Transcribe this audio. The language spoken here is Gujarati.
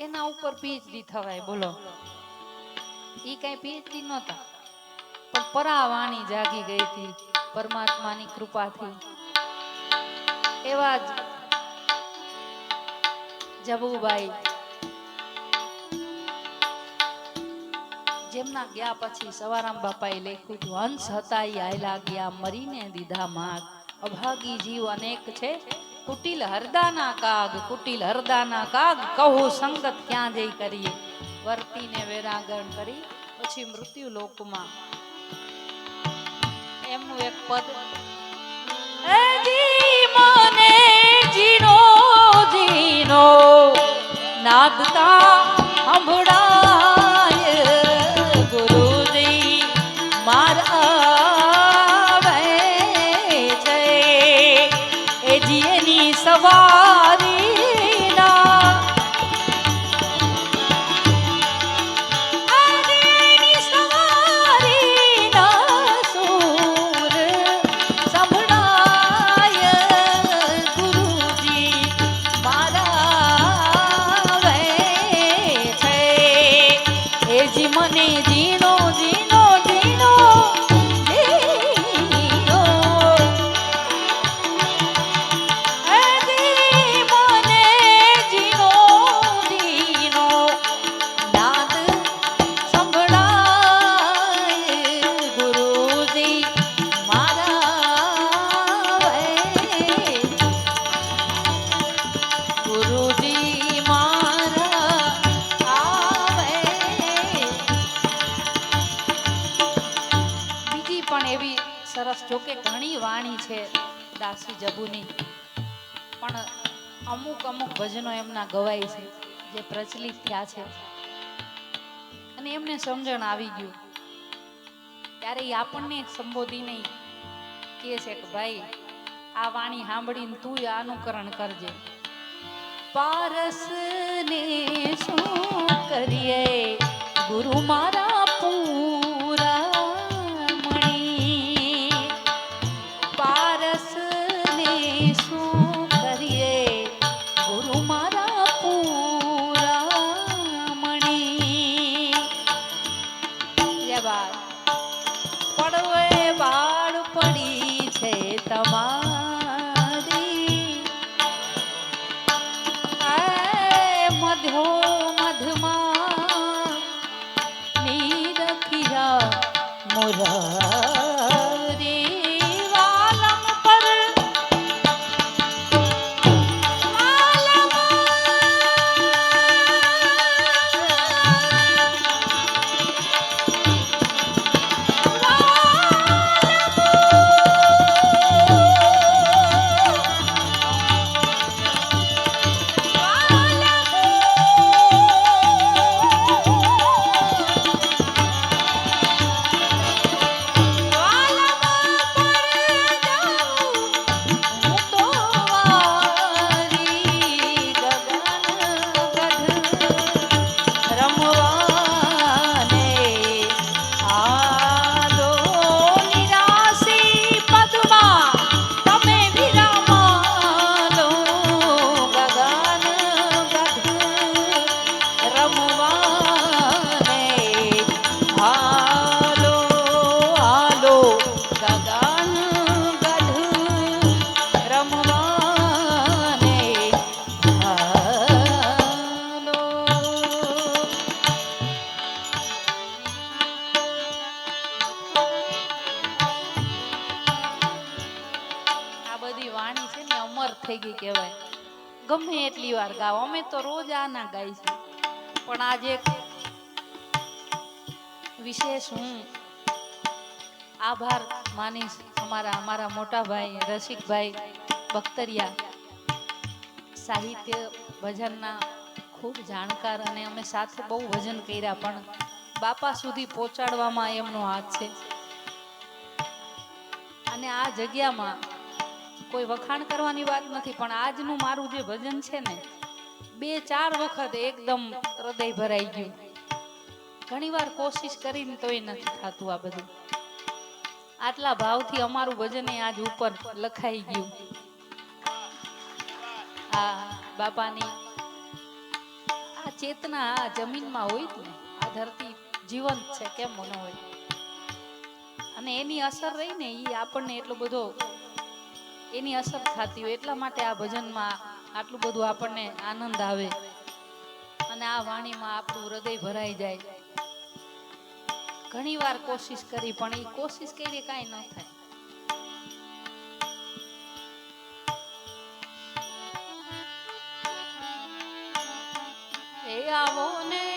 એના ઉપર પીએચડી થવાય, બોલો. ઈ કઈ પીએચડી નહોતા. પણ પરાવાણી જાગી ગઈ હતી પરમાત્માની કૃપાથી. એવા જ જબુભાઈ જેમના ગયા પછી સવારામ બાપાએ લખ્યું હતું, હંસ હતા એ આયલા ગયા, મરીને દીધા માગ. અભાગી જીવ અનેક છે. કુટિલ હરદાના કાગ, કુટિલ હરદાના કાગ, કહું સંગત ક્યાં જઈ કરીએ? વર્તીને વેરાગણ કરી, પછી મૃત્યુ લોકમાં. એમનું એક પદ. જોકે ઘણી વાણી છે દાસી જબુની, પણ અમુક અમુક ભજનો એમના ગવાય છે, જે પ્રચલિત થયા છે. અને એમને સમજણ આવી ગયું. ત્યારે એ આપણને સંબોધીને કહે છે કે ભાઈ, આ વાણી સાંભળીને તું અનુકરણ કરજે. પારસ ને શું કરીએ? ગુરુ મારા 啊。ગમે વાર ગાવ. અમે તો રોજ આ ના ગાઈ છે પણ આજે વિશેષ હું આભાર માનીશ અમારા અમારા મોટા ભાઈ રસિકભાઈ બખ્તરિયા. સાહિત્ય ભજનના ખૂબ જાણકાર અને અમે સાથે બહુ ભજન કર્યા, પણ બાપા સુધી પહોંચાડવામાં એમનો હાથ છે. અને આ જગ્યામાં કોઈ વખાણ કરવાની વાત નથી, પણ આજનું મારું જે ભજન છે ને બે ચાર વખત એકદમ હૃદય ભરાઈ ગયું. ઘણીવાર કોશિશ કરીને તોય નથી થતું આ બધું. આટલા ભાવથી અમારું ભજન આજ ઉપર લખાઈ ગયું. આ બાપાની આ ચેતના આ જમીનમાં હોય જ ને, આ ધરતી જીવંત છે કેમ ન હોય. અને એની અસર રહી ને એ આપણને એટલો બધો એની અસર થતી હોય એટલા માટે આ ભજનમાં આટલું બધું આપણને આનંદ આવે. અને આ વાણીમાં આપણું હૃદય ભરાઈ જાય. ઘણી વાર કોશિશ કરી, પણ એ કોશિશ કરી કાંઈ ન થાય. આવો ને